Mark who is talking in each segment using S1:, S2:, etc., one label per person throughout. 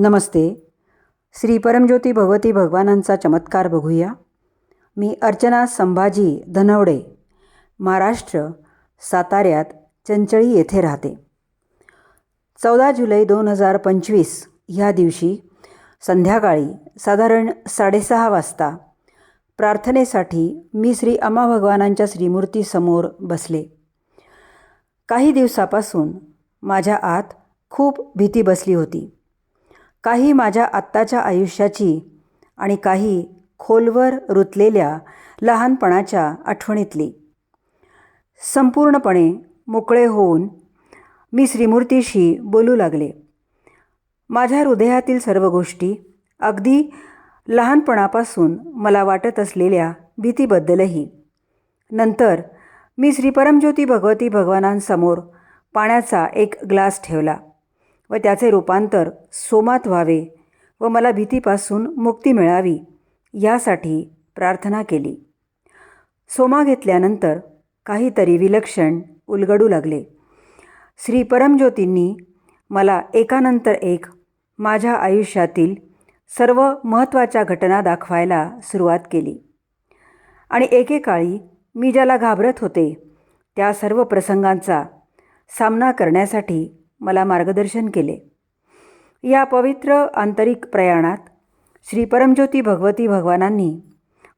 S1: नमस्ते. श्री परमज्योती भगवती भगवानांचा चमत्कार बघूया. मी अर्चना संभाजी धनवडे महाराष्ट्र साताऱ्यात चंचळी येथे राहते. चौदा जुलै दोन हजार पंचवीस ह्या दिवशी संध्याकाळी साधारण साडेसहा वाजता प्रार्थनेसाठी मी श्री अम्मा भगवानांच्या श्रीमूर्तीसमोर बसले. काही दिवसापासून माझ्या आत खूप भीती बसली होती. काही माझ्या आत्ताच्या आयुष्याची आणि काही खोलवर रुतलेल्या लहानपणाच्या आठवणीतली. संपूर्णपणे मोकळे होऊन मी श्रीमूर्तीशी बोलू लागले. माझ्या हृदयातील सर्व गोष्टी अगदी लहानपणापासून मला वाटत असलेल्या भीतीबद्दलही. नंतर मी श्री परमज्योती भगवती भगवानांसमोर पाण्याचा एक ग्लास ठेवला. व त्याचे रूपांतर सोमात व्हावे व मला भीतीपासून मुक्ती मिळावी यासाठी प्रार्थना केली. सोमा घेतल्यानंतर काहीतरी विलक्षण उलगडू लागले. श्री परमज्योतींनी मला एकानंतर एक माझ्या आयुष्यातील सर्व महत्त्वाच्या घटना दाखवायला सुरुवात केली. आणि एकेकाळी मी ज्याला घाबरत होते त्या सर्व प्रसंगांचा सामना करण्यासाठी मला मार्गदर्शन केले. या पवित्र आंतरिक प्रयाणात श्री परमज्योती भगवती भगवानांनी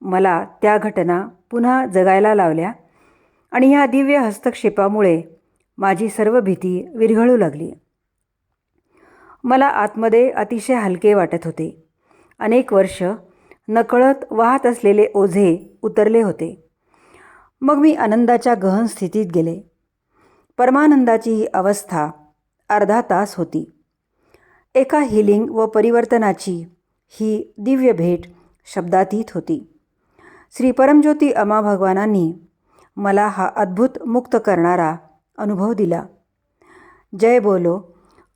S1: मला त्या घटना पुन्हा जगायला लावल्या आणि ह्या दिव्य हस्तक्षेपामुळे माझी सर्व भीती विरघळू लागली. मला आतमध्ये अतिशय हलके वाटत होते. अनेक वर्ष नकळत वाहत असलेले ओझे उतरले होते. मग मी आनंदाच्या गहन स्थितीत गेले. परमानंदाची ही अवस्था अर्धा तास होती. एका हिलिंग व परिवर्तनाची ही दिव्य भेट शब्दातीत होती. श्री परमज्योती अमा भगवानांनी मला हा अद्भुत मुक्त करणारा अनुभव दिला. जय बोलो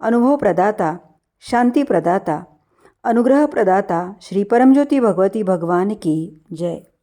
S1: अनुभव प्रदाता शांती प्रदाता अनुग्रह प्रदाता श्री परमज्योती भगवती भगवान की जय.